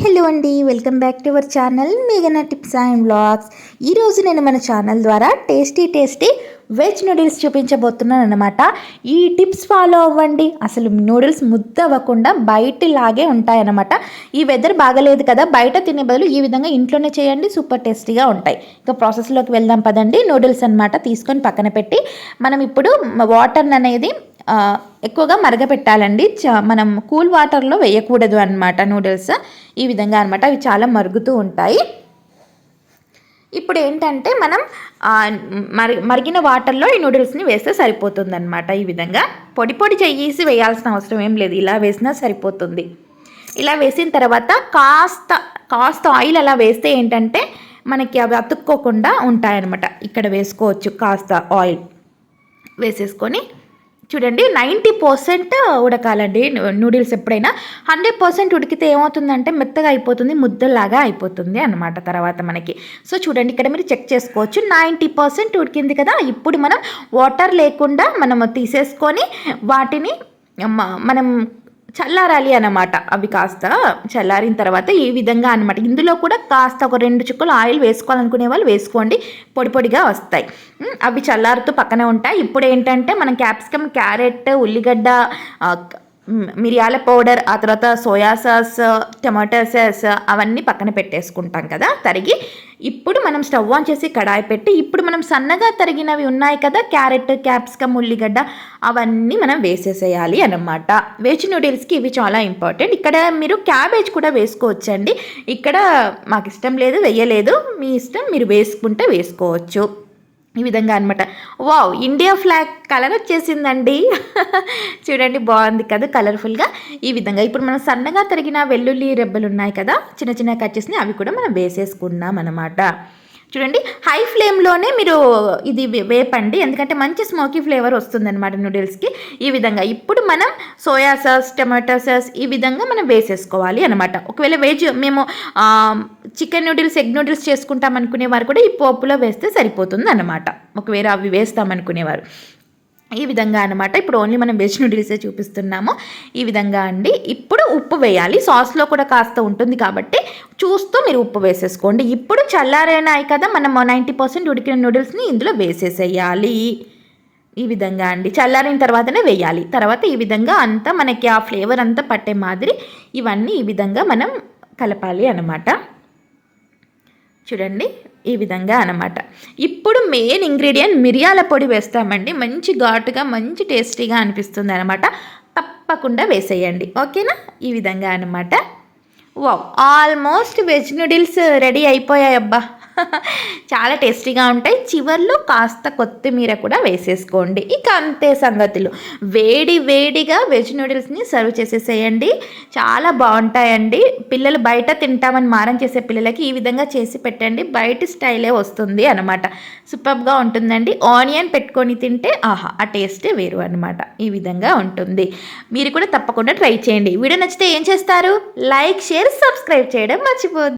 Hello అండి welcome back to our channel మేఘన tips and blogs ఈరోజు నేను మన ఛానల్ ద్వారా టేస్టీ టేస్టీ వెజ్ నూడిల్స్ చూపించబోతున్నాను అనమాట ఈ టిప్స్ ఫాలో అవ్వండి. అసలు నూడిల్స్ ముద్ద అవ్వకుండా బయటలాగే ఉంటాయన్నమాట. ఈ వెదర్ బాగలేదు కదా బయట తినే బదులు ఈ విధంగా ఇంట్లోనే చేయండి సూపర్ టేస్టీగా ఉంటాయి. ఇంకా ప్రాసెస్లోకి వెళ్దాం పదండి. నూడిల్స్ అనమాట తీసుకొని పక్కన పెట్టి మనం ఇప్పుడు వాటర్ అనేది ఎక్కువగా మరగపెట్టాలండి. చ- మనం కూల్ వాటర్లో వేయకూడదు అనమాట నూడిల్స్. ఈ విధంగా అనమాట అవి చాలా మరుగుతూ ఉంటాయి. ఇప్పుడు ఏంటంటే మనం మరి మరిగిన వాటర్లో ఈ నూడిల్స్ని వేస్తే సరిపోతుంది అనమాట ఈ విధంగా. పొడి పొడి చేసి వేయాల్సిన అవసరం ఏం లేదు. ఇలా వేసినా సరిపోతుంది. ఇలా వేసిన తర్వాత కాస్త కాస్త ఆయిల్ అలా వేస్తే ఏంటంటే మనకి అవి అతుక్కోకుండా ఉంటాయన్నమాట. ఇక్కడ వేసుకోవచ్చు కాస్త ఆయిల్. వేసేసుకొని చూడండి నైంటీ పర్సెంట్ ఉడకాలండి. నూడిల్స్ ఎప్పుడైనా. హండ్రెడ్ పర్సెంట్ ఉడికితే ఏమవుతుందంటే మెత్తగా అయిపోతుంది ముద్దలాగా అయిపోతుంది అన్నమాట తర్వాత మనకి. సో చూడండి ఇక్కడ మీరు చెక్ చేసుకోవచ్చు. నైంటీ పర్సెంట్ ఉడికింది కదా ఇప్పుడు మనం వాటర్ లేకుండా మనం తీసేసుకొని వాటిని మ- మనం చల్లారాలి అన్నమాట. అవి కాస్త చల్లారిన తర్వాత ఈ విధంగా అన్నమాట. ఇందులో కూడా కాస్త ఒక రెండు చుక్కలు ఆయిల్ వేసుకోవాలనుకునే వాళ్ళు వేసుకోండి. పొడి పొడిగా వస్తాయి. అవి చల్లారుతూ పక్కనే ఉంటాయి. ఇప్పుడు ఏంటంటే మనం క్యాప్సికమ్ క్యారెట్ ఉల్లిగడ్డ మిరియాల పౌడర్ ఆ తర్వాత సోయా సాస్ టమాటో సాస్ అవన్నీ పక్కన పెట్టేసుకుంటాం కదా తరిగి ఇప్పుడు మనం స్టవ్ ఆన్ చేసి కడాయి పెట్టి ఇప్పుడు మనం సన్నగా తరిగినవి ఉన్నాయి కదా క్యారెట్ క్యాప్సికమ్ ఉల్లిగడ్డ అవన్నీ మనం వేసేసేయాలి అన్నమాట. వెజ్ నూడిల్స్కి ఇవి చాలా ఇంపార్టెంట్ ఇక్కడ మీరు క్యాబేజ్ కూడా వేసుకోవచ్చండి. ఇక్కడ మాకు ఇష్టం లేదు వేయలేదు. మీ ఇష్టం మీరు వేసుకుంటే వేసుకోవచ్చు. ఈ విధంగా అనమాట వావ్ ఇండియా ఫ్లాగ్ కలర్ వచ్చేసిందండి. చూడండి బాగుంది కదా కలర్ఫుల్గా ఈ విధంగా ఇప్పుడు మనం సన్నగా తరిగిన వెల్లుల్లి రెబ్బలు ఉన్నాయి కదా చిన్న చిన్న కట్ అవి కూడా మనం వేసేసుకున్నాం అనమాట చూడండి హై ఫ్లేమ్లోనే మీరు ఇది వే- వేపండి. ఎందుకంటే మంచి స్మోకీ ఫ్లేవర్ వస్తుందన్నమాట నూడిల్స్కి. ఈ విధంగా ఇప్పుడు మనం సోయా సాస్ టమాటో సాస్ ఈ విధంగా మనం వేసేసుకోవాలి అనమాట ఒకవేళ వెజ్ మేము చికెన్ నూడిల్స్ ఎగ్ నూడిల్స్ చేసుకుంటాం అనుకునేవారు కూడా ఈ పోపులో వేస్తే సరిపోతుంది అనమాట ఒకవేళ అవి వేస్తామనుకునేవారు. ఈ విధంగా అనమాట ఇప్పుడు ఓన్లీ మనం వెజ్ నూడిల్సే చూపిస్తున్నాము. ఈ విధంగా అండి. ఇప్పుడు ఉప్పు వేయాలి. సాస్లో కూడా కాస్త ఉంటుంది కాబట్టి చూస్తూ మీరు ఉప్పు వేసేసుకోండి. ఇప్పుడు చల్లారైనాయి కదా మనం నైంటీ పర్సెంట్ ఉడికిన నూడిల్స్ని ఇందులో వేసేసేయాలి. ఈ విధంగా అండి. చల్లారిన తర్వాతనే వేయాలి. తర్వాత ఈ విధంగా అంతా మనకి ఆ ఫ్లేవర్ అంతా పట్టే మాదిరి ఇవన్నీ ఈ విధంగా మనం కలపాలి అనమాట చూడండి ఈ విధంగా అనమాట ఇప్పుడు మెయిన్ ఇంగ్రీడియంట్ మిరియాల పొడి వేస్తామండి. మంచి ఘాటుగా మంచి టేస్టీగా అనిపిస్తుంది అనమాట తప్పకుండా వేసేయండి. ఓకేనా? ఈ విధంగా అనమాట wow! Almost veg noodles ready అయిపోయాయి అబ్బా చాలా టేస్టీగా ఉంటాయి. చివర్లో కాస్త కొత్తిమీర కూడా వేసేసుకోండి. ఇక అంతే సంగతులు. వేడి వేడిగా వెజ్ నూడిల్స్ని సర్వ్ చేసేసేయండి. చాలా బాగుంటాయండి. పిల్లలు బయట తింటామని మారం చేసే పిల్లలకి ఈ విధంగా చేసి పెట్టండి. బయట స్టైలే వస్తుంది అనమాట సూపర్గా ఉంటుందండి. ఆనియన్ పెట్టుకొని తింటే ఆహా ఆ టేస్టే వేరు అనమాట ఈ విధంగా ఉంటుంది. మీరు కూడా తప్పకుండా ట్రై చేయండి. వీడియో నచ్చితే ఏం చేస్తారు? లైక్ షేర్ సబ్స్క్రైబ్ చేయడం మర్చిపోద్దు.